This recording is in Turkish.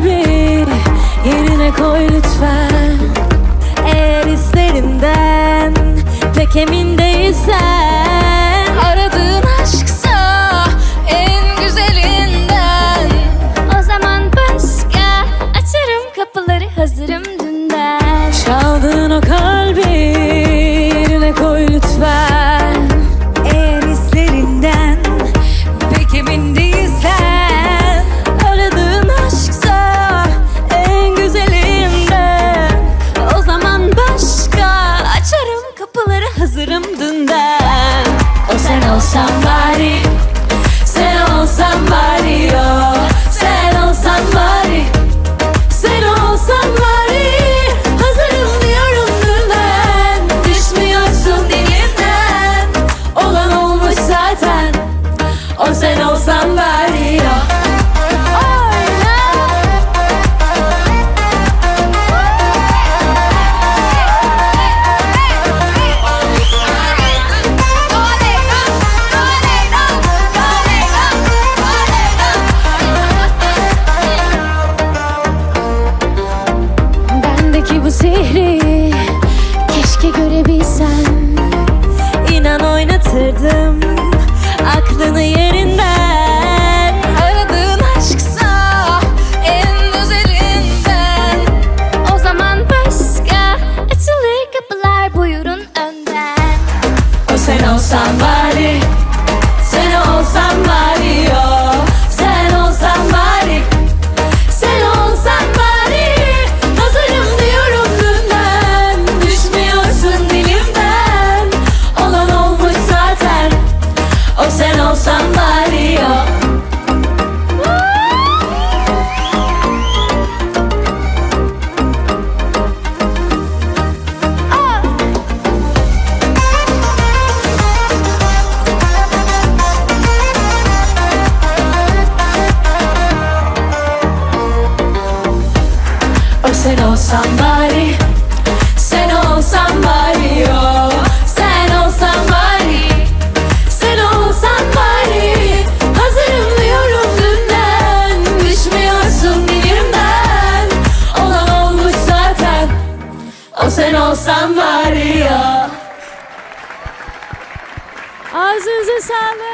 kalbi yerine koy lütfen. Eğer hislerinden pek emin değilsen. Hazırım dünden. O sen olsan bari Sen olsan bari o Sen olsan bari sen olsan bari. Hazırım diyorum dünden Düşmüyorsun dilimden Olan olmuş zaten O sen olsan bari oynatırdım Aklını yerinden sen olsan bari Sen olsan bari o Sen olsan bari Sen olsan bari. Hazırım diyorum dünden Düşmüyorsun dilimden Olan olmuş zaten O sen olsan bari ya Ağzınıza sağlık